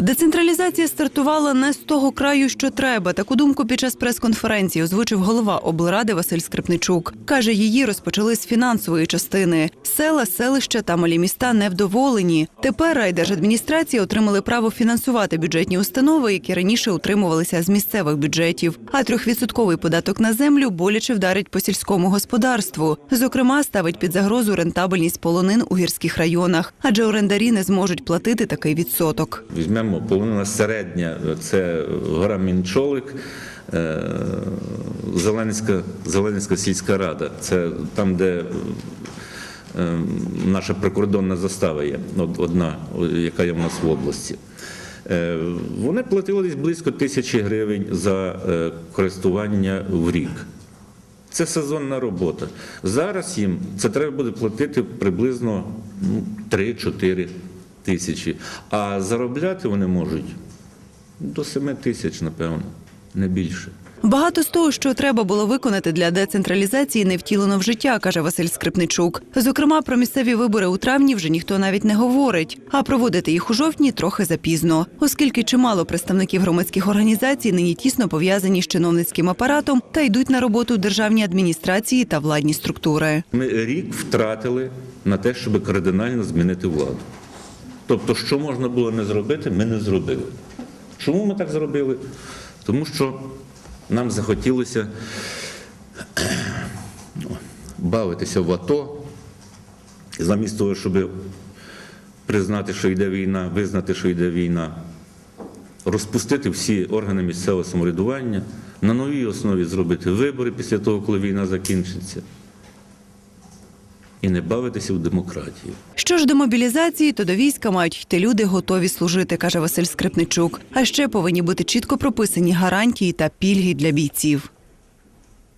Децентралізація стартувала не з того краю, що треба. Таку думку під час прес-конференції озвучив голова облради Василь Скрипничук. Каже, її розпочали з фінансової частини. Села, селища та малі міста невдоволені. Тепер райдержадміністрації отримали право фінансувати бюджетні установи, які раніше утримувалися з місцевих бюджетів. А трьохвідсотковий податок на землю боляче вдарить по сільському господарству. Зокрема, ставить під загрозу рентабельність полонин у гірських районах, адже орендарі не зможуть платити такий відсоток. Візьмемо полонина середня, це гора Мінчолик, е, Зеленська, Зеленська сільська рада. Це там, де наша прикордонна застава є, одна, яка є в нас в області. Е, Вони платили десь близько тисячі гривень за е, користування в рік. Це сезонна робота. Зараз їм це треба буде платити приблизно ну, 3-4 тисячі. А заробляти вони можуть до 7 тисяч, напевно, не більше. Багато з того, що треба було виконати для децентралізації, не втілено в життя, каже Василь Скрипничук. Зокрема, про місцеві вибори у травні вже ніхто навіть не говорить, а проводити їх у жовтні трохи запізно, оскільки чимало представників громадських організацій нині тісно пов'язані з чиновницьким апаратом та йдуть на роботу в державній адміністрації та владні структури. Ми рік втратили на те, щоб кардинально змінити владу. Тобто, що можна було не зробити, ми не зробили. Чому ми так зробили? Тому що нам захотілося ну, бавитися в АТО, замість того, щоб признати, що йде війна, визнати, що йде війна, розпустити всі органи місцевого самоврядування, на новій основі зробити вибори після того, коли війна закінчиться, і не бавитися в демократію. Що ж до мобілізації, то до війська мають йти люди, готові служити, каже Василь Скрипничук. А ще повинні бути чітко прописані гарантії та пільги для бійців.